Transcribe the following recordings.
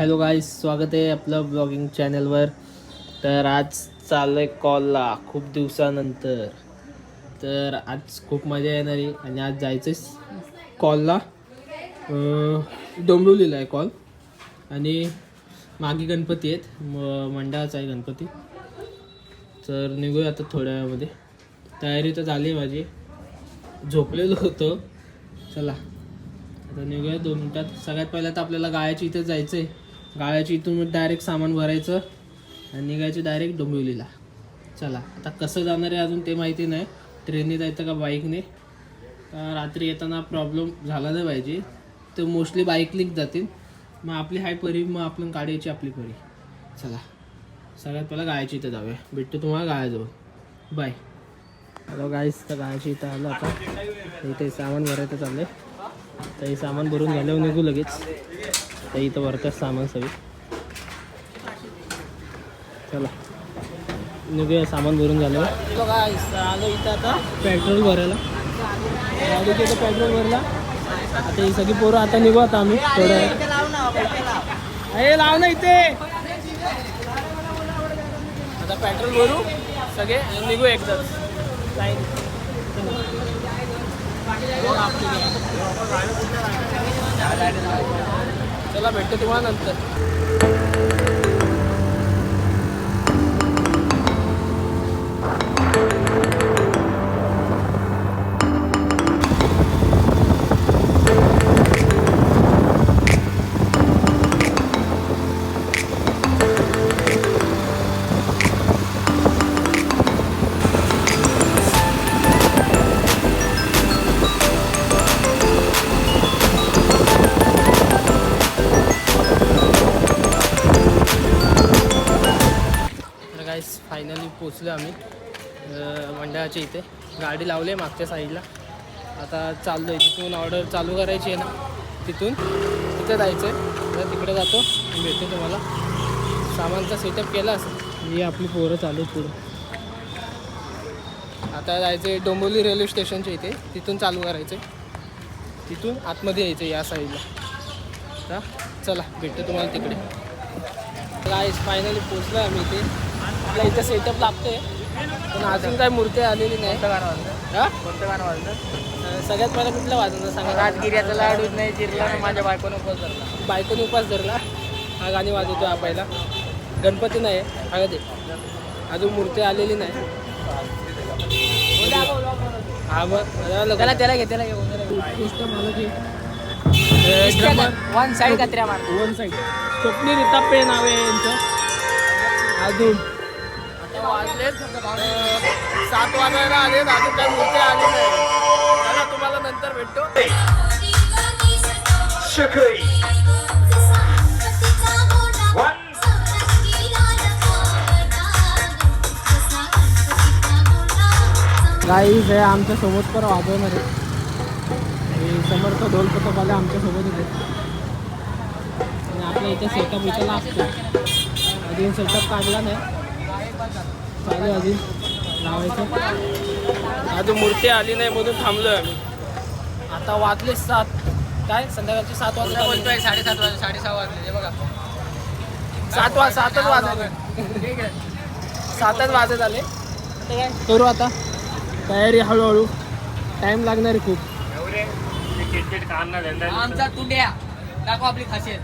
Hello guys स्वागत आहे आपलं ब्लॉगिंग चॅनलवर. तर आज चाललं आहे कॉलला खूप दिवसानंतर. तर आज खूप मजा येणार आहे आणि आज जायचं आहे कॉलला डोंबिवलीला आहे कॉल. आणि मागे गणपती आहेत म मंडळाचा आहे गणपती. तर निघूया आता थोड्या वेळामध्ये. तयारी तर झाली आहे माझी. झोपलेलो होतो. चला. आता निघूया दोन मिनटात. सगळ्यात पहिलं तर आपल्याला गायची इथे जायचं आहे गाळ्याची इथून डायरेक्ट सामान भरायचं आणि निघायचं डायरेक्ट डोंबिवलीला. चला आता कसं जाणार आहे अजून ते माहिती नाही. ट्रेनने जायचं का बाईकने का रात्री येताना प्रॉब्लेम झाला नाही पाहिजे. तर मोस्टली बाईकनीच जातील. मग आपली हाय परी मग आपण काढायची आपली परी. चला सगळ्यात पहिला गाळ्याच्या इथं जाऊया. भेटतो तुम्हाला गाळ्याजवळ. बाय हॅलो गायस तर गाळ्याच्या इथं आलं आता. इथे सामान भरायचं चाललंय. तर हे सामान भरून झाल्यावर निघू लगेच. तर इथं भरतात सामान सगळी. चला. निघूया सामान भरून बघा आलो इथं आता. पेट्रोल भरायला. आलो की इथं पेट्रोल भरला आता ही सगळी पोरं आता निघू आता आम्ही. वेळात. हे लाव ना इथे. आता पेट्रोल भरू सगळे निघू एकदाच. लाईन चला भेटतो तुम्हाला नंतर. मंडळाच्या इथे. गाडी लावली आहे मागच्या साईडला. आता चाललो आहे तिथून ऑर्डर चालू करायची आहे ना तिथून तिथे जायचं आहे तर तिकडे जातो. भेटतो तुम्हाला. सामानचा सेटअप केला असेल. ही आपली पोरं चालू पुढं. आता जायचं आहे डोंबिवली रेल्वे स्टेशनच्या इथे. तिथून चालू करायचं आहे तिथून आतमध्ये यायचं या साईडला तर चला भेटतो तुम्हाला तिकडे. गाईस फायनली पोचलो आम्ही इथे. आपल्या इथं सेटअप लागतोय. पण अजून काय मूर्ती आलेली नाही. हा? कोणतं गाणं वाजलं सगळ्यात पहिला कुठलं वाजवलं सांगा. राजगिऱ्याचा लाडू नाही चिरला ना माझ्या बायकोनं उपवास धरला. बायकोने उपास धरला. हा गाणी वाजवतो हा पहिला. गणपती नाही हा दे अजून मूर्ती आलेली नाही. हा मग त्याला त्याला घे त्याला. वन साईड कत्र्या मार वन साईड. स्वप्नील रिताप्पे नाव आहे यांचं. अजून. वाजलेत. सात वाजायला आले अजून काही मूर्ती आली नाही चला तुम्हाला नंतर भेटतो. गाईज हे आमच्यासोबत तर वाजवणार आहे हे समर्थ ढोलपथकवाले आमच्यासोबत होते आणि आपल्या इथे सेटअप इथं लागतो अजून सेटअप काढला नाही. चालू अजून लावायचं. अजून मूर्ती आली नाही म्हणून थांबलोय आम्ही. आता वाजले सात. काय? संध्याकाळचे सात वाजता बोलतोय? साडेसात वाजले साडेसहा वाजले. हे बघा. सात वाज सातच वाजले. सातच वाजत आले. करू आता. तयारी हळूहळू. टाईम लागणार आहे खूप. आमचा टुंड्या दाखव आपली खासियत.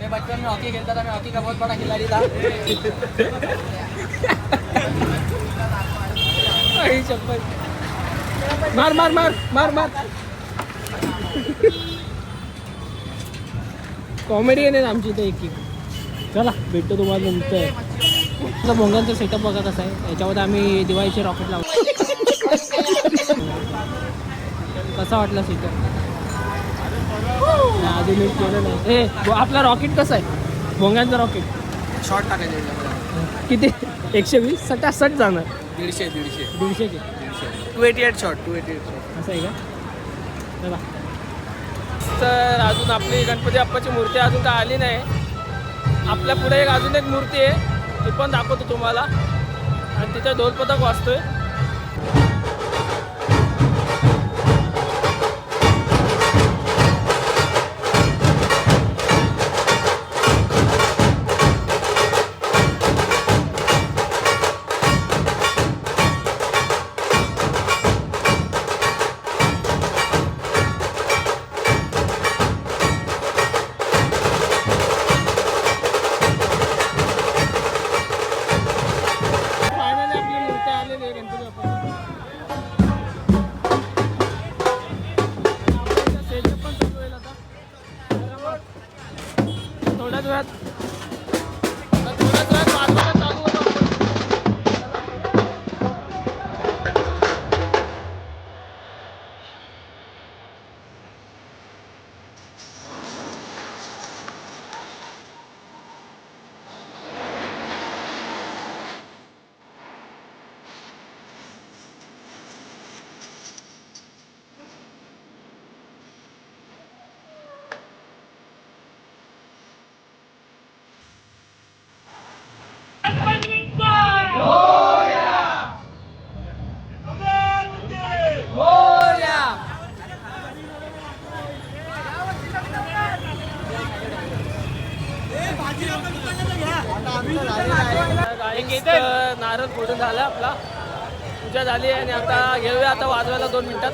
मैं बचपन में हॉकी खेलता था मैं हॉकी का बहुत बड़ा खिलाड़ी था मार मार मार मार मार. कॉमेडी आहे आमची इथे एक एक. चला भेटतो तुम्हाला आता भोंगांचा सेटअप बघा कसा आहे. याच्यामध्ये आम्ही दिवाळीचे रॉकेट लावतो कसा वाटला सेटअप अजून एक केलं नाही. ए आपला रॉकेट कसा आहे? भोंगांचा रॉकेट शॉर्ट टाकायचे. किती? एकशे वीस सटासट जाणार. दीडशे दीडशे. दीडशे K. Two eighty eight short two eighty eight असं आहे का? चला. तर अजून आपली गणपती बाप्पाची मूर्ती अजून काय आली नाही. आपल्या पुढे एक अजून एक मूर्ती आहे ती पण दाखवतो तुम्हाला. आणि तिथे ढोलपथक वाजतोय. नारळ फोडून झाला आपला. पूजा झाली आणि आता घेऊया आता वाजवायला दोन मिनिटात.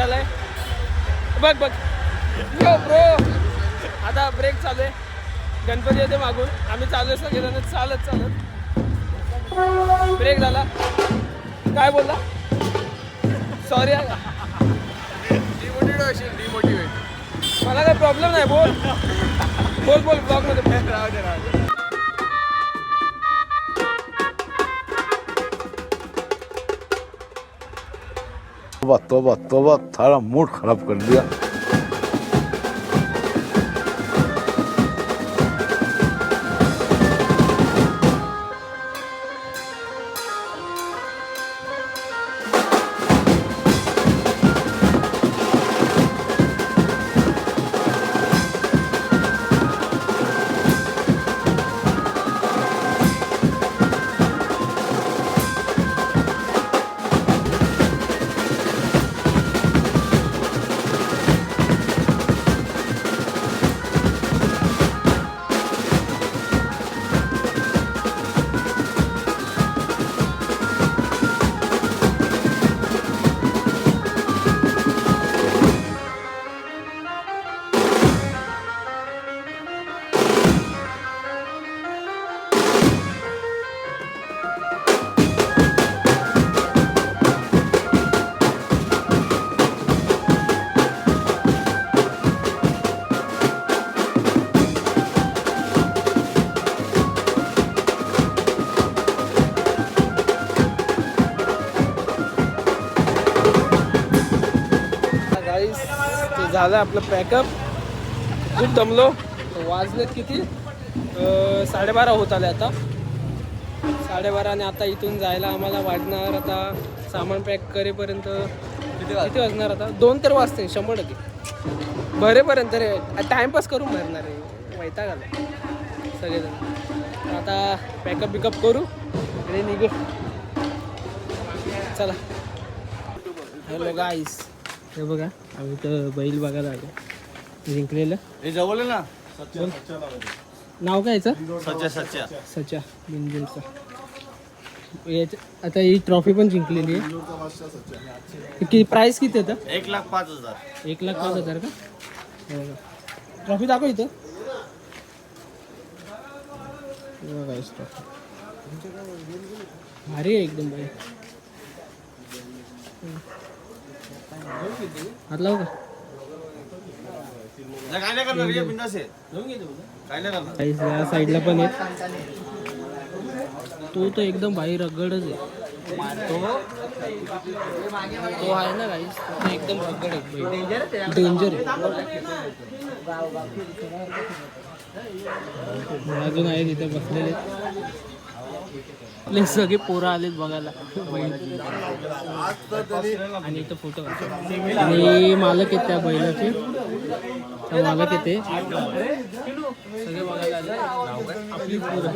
झालाय. बघ बघ. यो ब्रो आता ब्रेक चालू आहे. गणपती येते मागून. आम्ही चालू सगळेजण चालत चालत. ब्रेक झाला. काय बोलला? सॉरी डिमोटिवेट असेल डिमोटिवेट मला काही प्रॉब्लेम नाही बोल. बोल बोल ब्लॉगमध्ये राहू दे राहू दे. तोबा तोबा तोबा थारा मूड खराब कर दिया झालं आपलं पॅकअप. खूप दमलो. वाजलेत किती? साडेबारा होत आले आता. साडेबारा आणि आता इथून जायला आम्हाला वाटणार आता सामान पॅक करेपर्यंत किती वाजणार आता? दोन तर वाजते शंभर टक्के. भरेपर्यंत रे टाइमपास करून भरणार आहे. वैताग आला. सगळेजण. आता पॅकअप बिकअप करू आणि निघू. चला. हॅलो गाईस हे बघा आम्ही तर बैल बघायला आलो. जिंकलेलं. हे जवळ ना? नाव काय याचं? सच्चा सच्चा सचा आता ही ट्रॉफी पण जिंकलेली आहे. कि प्राईस किती आहे एक लाख पाच हजार. एक लाख पाच हजार का? ट्रॉफी दाखव इथं. हे बघा trophy. भारी आहे एकदम भाई हात लावू का? आहे साईडला पण आहे तो तर एकदम बाहेर रगडच आहे. तो आहे ना गाईस तो एकदम रगड आहे. डेंजर अजून आहे तिथे बसलेले. आपले सगळे पोरं आलेत बघायला. आणि इथं फोटो आणि मालक येते त्या बैलाचे. त्या मालक येते सगळे बघायला आले आपली पोरं.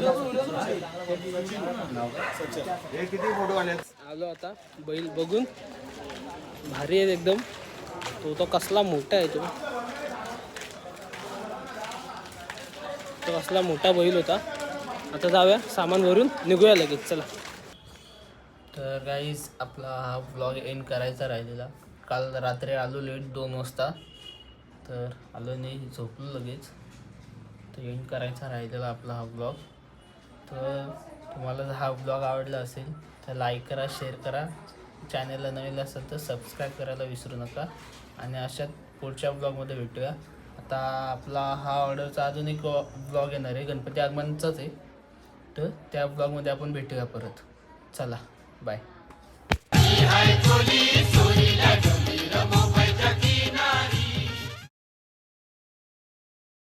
आलो आता बैल बघून. भारी आहेत एकदम. तो तो कसला मोठा आहे तो. तो कसला मोठा बैल होता. आता जाऊया सामान भरून निघूया लगेच चला. तर गाईज आपला हा ब्लॉग एंड करायचा राहिलेला. काल रात्री आलो लेट दोन वाजता. तर आलो नाही झोपलो लगेच. तर एंड करायचा राहिलेला आपला हा ब्लॉग तर तुम्हाला जर हा ब्लॉग आवडला असेल तर लाईक करा शेअर करा. चॅनलला नवीन असेल तर सबस्क्राईब करायला विसरू नका. आणि अशा पुढच्या ब्लॉगमध्ये भेटूया. आता आपला हा ऑर्डरचा अजून एक ब्लॉग येणार आहे गणपती आगमनचाच आहे. तर त्या ब्लॉगमध्ये आपण भेटूया परत. चला बाय